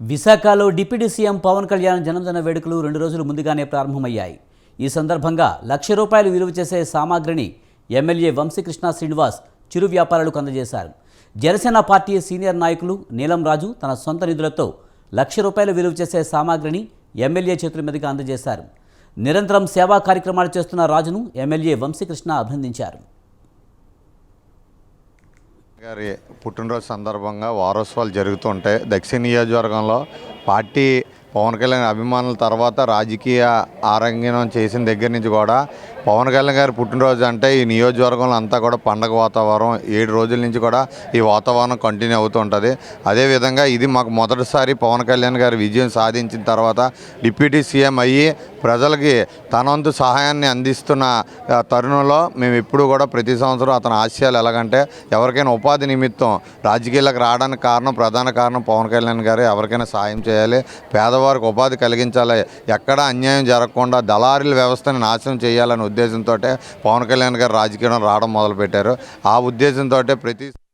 విశాఖలో deputy CM Pawan Kalyan జన్మదిన వేడుకలు రెండు రోజులు ముందుగానే ప్రారంభమయ్యాయి. ఈ సందర్భంగా లక్ష రూపాయలు విలువ చేసే సామాగ్రిని ఎమ్మెల్యే వంశీకృష్ణ శ్రీనివాస్ చిరు వ్యాపారులకు అందజేశారు. జనసేన పార్టీ సీనియర్ నాయకులు నీలం రాజు తన సొంత నిధులతో లక్ష రూపాయలు విలువ చేసే సామాగ్రిని ఎమ్మెల్యే చేతుల మీదుగా అందజేశారు. నిరంతరం సేవా కార్యక్రమాలు చేస్తున్న రాజును ఎమ్మెల్యే వంశీకృష్ణ అభినందించారు. గారి పుట్టినరోజు సందర్భంగా వారోత్సవాలు జరుగుతుంటాయి దక్షిణ నియోజకవర్గంలో పార్టీ పవన్ కళ్యాణ్ అభిమానుల తర్వాత రాజకీయ ఆరంగణం చేసిన దగ్గర నుంచి కూడా పవన్ కళ్యాణ్ గారి పుట్టినరోజు అంటే ఈ నియోజకవర్గంలో అంతా కూడా పండగ వాతావరణం ఏడు రోజుల నుంచి కూడా ఈ వాతావరణం కంటిన్యూ అవుతూ ఉంటుంది అదేవిధంగా ఇది మాకు మొదటిసారి పవన్ కళ్యాణ్ గారి విజయం సాధించిన తర్వాత డిప్యూటీ సీఎం అయ్యి ప్రజలకి తనంతు సహాయాన్ని అందిస్తున్న తరుణంలో మేము ఇప్పుడు కూడా ప్రతి సంవత్సరం అతని ఆశయాలు ఎలాగంటే ఎవరికైనా ఉపాధి నిమిత్తం రాజకీయాలకు రావడానికి కారణం ప్రధాన కారణం పవన్ కళ్యాణ్ గారు ఎవరికైనా సాయం చేయాలి. పేదవారికి ఉపాధి కలిగించాలి. ఎక్కడ అన్యాయం జరగకుండా దళారీల వ్యవస్థని నాశనం చేయాలనే ఉద్దేశంతో పవన్ కళ్యాణ్ గారు రాజకీయంలో రావడం మొదలుపెట్టారు. ఆ ఉద్దేశంతో ప్రతి